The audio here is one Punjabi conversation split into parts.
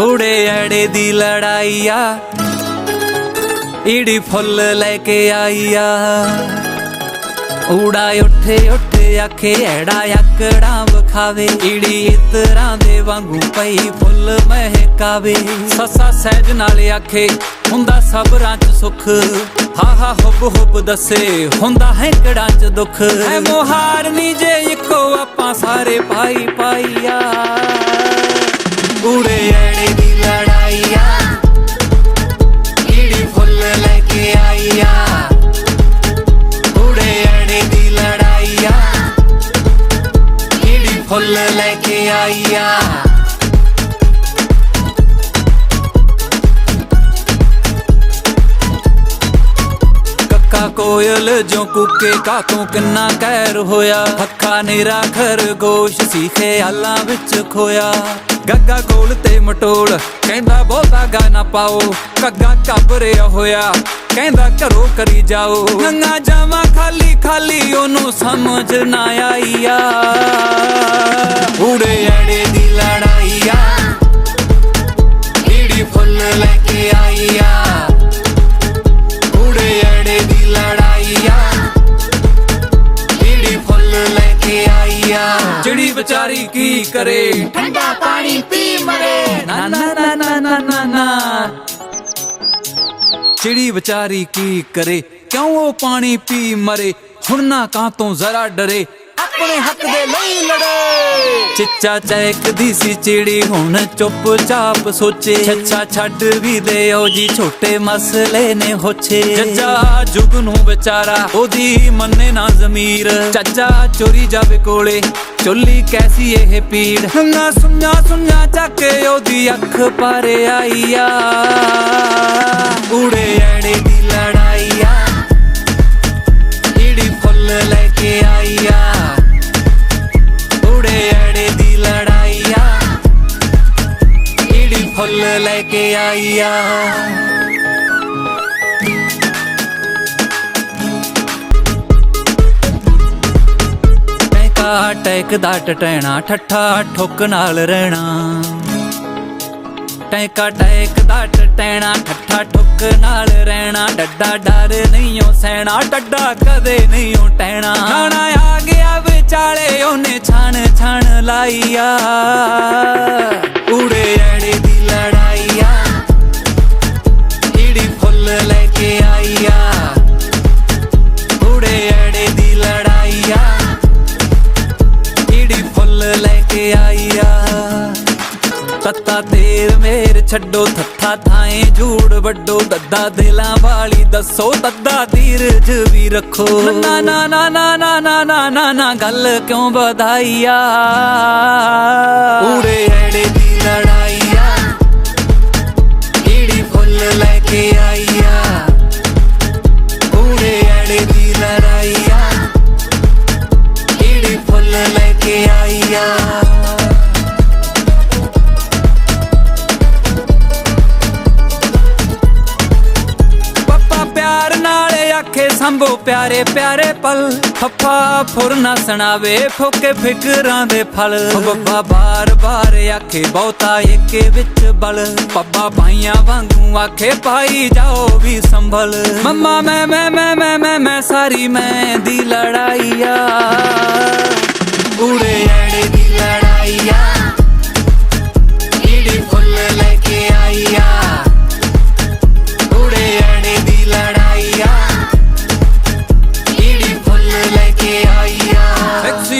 ਊੜੇ ਐੜੇ ਦੀ ਲੜਾਈ ਆ ਈੜੀ ਫੁੱਲ ਲੈ ਕੇ ਆਈ ਊੜਾ ਉੱਠੇ ਉੱਠੇ ਆਖੇ, ਐੜਾ ਆਕੜਾਂ ਵਿਖਾਵੇ, ਈੜੀ ਇਤਰਾਂ ਦੇ ਵਾਂਗੂ ਪਈ ਫੁੱਲ ਮਹਿਕਾਵੇ। ਸੱਸਾ ਸਹਿਜ ਨਾਲ ਆਖੇ, ਹੁੰਦਾ ਸਬਰਾਂ ਚ ਸੁੱਖ। ਹਾ ਹਾ, ਹੁਬ ਹੁਬ ਦੱਸੇ, ਹੁੰਦਾ ਹੈ ਕੜਾਂ ਚ ਦੁੱਖ। ਐ ਮੋਹਾਰ ਜੇ ਇੱਕੋ ਆਪਾਂ ਸਾਰੇ ਪਾਈ ਪਾਈਆ gure yadi ਕੋਇਲ ਜੋ ਕੁੱਕੇ ਕਾਤੋਂ ਕਿੰਨਾ ਕਹਿਰ ਹੋਇਆ। ਹੱਖਾ ਨੇਰਾ ਖਰਗੋਸ਼ ਸੀ ਖਿਆਲਾਂ ਵਿੱਚ ਖੋਇਆ। ਗੱਗਾ ਗੋਲ ਤੇ ਮਟੋਲ, ਕਹਿੰਦਾ ਬਹੁਤਾ ਗਾਣਾ ਪਾਓ। ਕੱਗਾ ਘਬਰਿਆ ਹੋਇਆ, ਕਹਿੰਦਾ ਘਰੋਂ ਕਰੀ ਜਾਓ। ਨੰਗਾ ਜਾਵਾਂ ਖਾਲੀ ਖਾਲੀ ਉਹਨੂੰ ਸਮਝ ਨਾ ਆਈਆ बेचारी की करे। ठंडा पानी पी मरे। ना ना ना ना ना ना ना। चिड़ी बेचारी की करे। क्यों वो पानी पी मरे? हुन ना कहा तो जरा डरे। ਆਪਣੇ ਹੱਕ ਦੇ ਲਈ ਲੜੇ। ਚਿੱਚਾ ਚੈਕਦੀ ਸੀ ਚਿੜੀ, ਹੁਣ ਚੁੱਪ ਚਾਪ ਸੋਚੇ। ਛੱਛਾ ਛੱਡ ਵੀ ਦੇ ਜੀ, ਛੋਟੇ ਮਸਲੇ ਨੇ ਹੋਛੇ। ਜੱਜਾ ਜੁਗ ਨੂੰ ਵਿਚਾਰਾ, ਉਹਦੀ ਮੰਨੇ ਨਾ ਜ਼ਮੀਰ। ਚੱਜਾ ਚੋਰੀ ਜਾਵੇ ਕੋਲੇ, ਚੁੱਲੀ ਕੈਸੀ ਇਹ ਪੀੜ। ਨਾ ਸੁਣਿਆ ਸੁਣਿਆ ਚੱਕੇ ਉਹਦੀ ਅੱਖ ਪਰ ਆਈਆ ਊੜੇ ਐੜੇ ਦੀ ਲੜਾਈ ਆ। ਈੜੀ ਫੁੱਲ ਲੈ ਕੇ ਆਈਆ ਕੇ ਆਈਆ ਟੈਕਾ ਟੈਕ ਦਾ ਟਟੈਣਾ ਠੱਠਾ ਠੁੱਕ ਨਾਲ ਰਹਿਣਾ। ਟੈਕਾ ਟੈਕ ਦਾ ਟਟੈਣਾ ਠੱਠਾ ਠੁੱਕ ਨਾਲ ਰਹਿਣਾ। ਡੱਡਾ ਡਰ ਨਹੀਂ ਓ ਸੈਣਾ ਡੱਡਾ ਕਦੇ ਨਹੀਂ ਓ ਟੈਣਾ ਖਾਣਾ ਆ ਗਿਆ ਵਿਚਾਲੇ ਉਹਨੇ ਛਣ ਛਣ ਲਾਈਆ ਊੜੇ ਐੜੇ ਦੀ ਛੱਡੋ ਥੱਥਾ ਥਾਏ ਝੂੜ ਵੱਡੋ ਦੱਦਾ ਦਿਲਾਂ ਵਾਲੀ ਦੱਸੋ ਦੱਦਾ ਧੀਰਜ ਵੀ ਰੱਖੋ। ਨਾ ਨਾ ਨਾ ਨਾ ਨਾ ਨਾ ਨਾ ਨਾ ਨਾ, ਗੱਲ ਕਿਉਂ ਵਧਾਈਆ? ਊੜੇ ਐੜੇ ਦੀ ਲੜਾਈਆ ਈੜੀ ਫੁੱਲ ਨਾਲ ਸੰਭੋ ਪਿਆਰੇ ਪਿਆਰੇ ਪਲ। ਫੱਫਾ ਫੁਰ ਨਾ ਸੁਣਾਵੇ, ਫੋਕੇ ਫਿਕਰਾਂ ਦੇ ਫਲ। ਬੱਬਾ ਬਾਰ ਬਾਰ ਆਖੇ, ਬਹੁਤਾ ਏਕੇ ਵਿੱਚ ਬਲ। ਪੱਬਾ ਪਾਈਆਂ ਵਾਂਗੂ ਆਖੇ, ਪਾਈ ਜਾਓ ਵੀ ਸੰਭਲ। ਮੰਮਾ, ਮੈਂ ਮੈਂ ਮੈਂ ਮੈਂ ਮੈਂ ਮੈਂ ਸਾਰੀ ਮੈਂ ਦੀ ਲੜਾਈਆ ਊੜੇ ਐੜੇ ਦੀ ਲੜਾਈ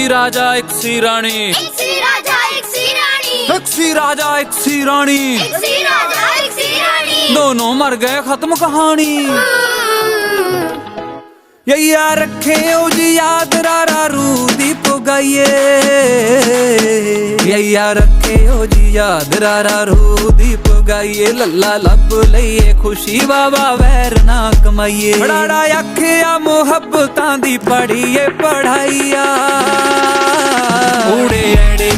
ਸੀ ਰਾਜਾ ਇੱਕ ਸੀ ਰਾਣੀ। ਇੱਕ ਸੀ ਰਾਜਾ ਇੱਕ ਸੀ ਰਾਣੀ। ਇੱਕ ਸੀ ਰਾਜਾ ਇੱਕ ਸੀ ਰਾਣੀ। ਇੱਕ ਸੀ ਰਾਜਾ ਇੱਕ ਸੀ ਰਾਣੀ। ਦੋਨੋਂ ਮਰ ਗਏ ਖਤਮ ਕਹਾਣੀ। ਯਾ ਰੱਖੇ ਉਹ ਜੀ ਯਾਦ ਰਾਰਾ ਰੂ ਦੀ ਪੁਗਾਈਏ। ਯਾ ਰੱਖੇ ਉਹ ਜੀ ਯਾਦ ਰਾਰਾ ਰੂ ਦੀ ਪੁਗਾਈਏ। ਲੱਲਾ ਲੱਭ ਲਈਏ, ਖੁਸ਼ੀ ਵਾਵਾ ਵੈਰ ਨਾ ਕਮਾਈਏ। ਬੜਾੜਾ ਅੱਖਿਆ ਮੁਹੱਬਤਾਂ ਦੀ ਪੜੀਏ ਪੜਾਈਆ ਊੜੇ ਐੜੇ